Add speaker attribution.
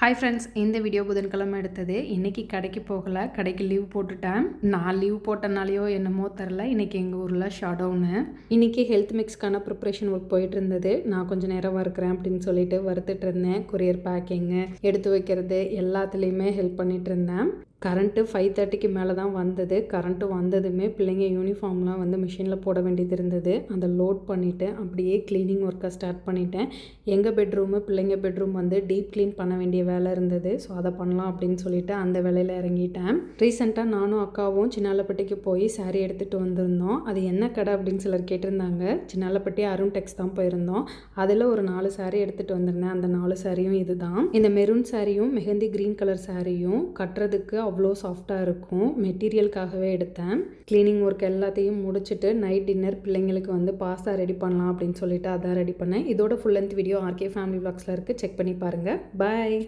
Speaker 1: Hi friends இந்த video புதன்கிழமை எடுத்தது இன்றைக்கி கடைக்கு போகலை. கடைக்கு லீவ் போட்டுட்டேன். நான் லீவ் போட்டனாலேயோ என்னமோ தெரில இன்றைக்கி எங்கள் ஊரில் ஷாடவுனு இன்றைக்கி ஹெல்த் மிக்ஸ்க்கான ப்ரிப்ரேஷன் ஒர்க் போயிட்டு இருந்தது. நான் கொஞ்சம் நேரம் வறுக்கிறேன் அப்படின்னு சொல்லிட்டு வறுத்துட்டு இருந்தேன். கொரியர் பேக்கிங்கு எடுத்து வைக்கிறது எல்லாத்துலேயுமே ஹெல்ப் பண்ணிட்டு இருந்தேன். கரண்ட்டு ஃபைவ் தேர்ட்டிக்கு மேலே தான் வந்தது. கரண்ட்டு வந்ததுமே பிள்ளைங்க யூனிஃபார்ம்லாம் வந்து மிஷினில் போட வேண்டியது இருந்தது. அதை லோட் பண்ணிவிட்டு அப்படியே க்ளீனிங் ஒர்க்கை ஸ்டார்ட் பண்ணிட்டேன். எங்கள் பெட்ரூமு பிள்ளைங்க பெட்ரூம் வந்து டீப் க்ளீன் பண்ண வேண்டிய வேலை இருந்தது. ஸோ அதை பண்ணலாம் அப்படின்னு சொல்லிட்டு அந்த வேலையில் இறங்கிட்டேன். ரீசெண்டாக நானும் அக்காவும் சின்னாலப்பட்டிக்கு போய் சாரீ எடுத்துகிட்டு வந்திருந்தோம். அது என்ன கடை அப்படின்னு சிலர் கேட்டிருந்தாங்க. சின்னாலப்பட்டி அருண் டெக்ஸ் தான் போயிருந்தோம். அதில் ஒரு நாலு சாரீ எடுத்துகிட்டு வந்திருந்தேன். அந்த நாலு சாரியும் இதுதான். இந்த மெரூன் சாரியும் மெஹந்தி க்ரீன் கலர் சாரியும் கட்டுறதுக்கு அவ்வளோ சாஃப்டாக இருக்கும். மெட்டீரியலுக்காகவே எடுத்தேன். க்ளீனிங் ஒர்க் எல்லாத்தையும் முடிச்சுட்டு நைட் டின்னர் பிள்ளைங்களுக்கு வந்து பாஸ்தா ரெடி பண்ணலாம் அப்படின்னு சொல்லிட்டு அதான் ரெடி பண்ணேன். இதோட full length video RK family விளாக்ஸில் இருக்குது செக் பண்ணி பாருங்கள் பாய்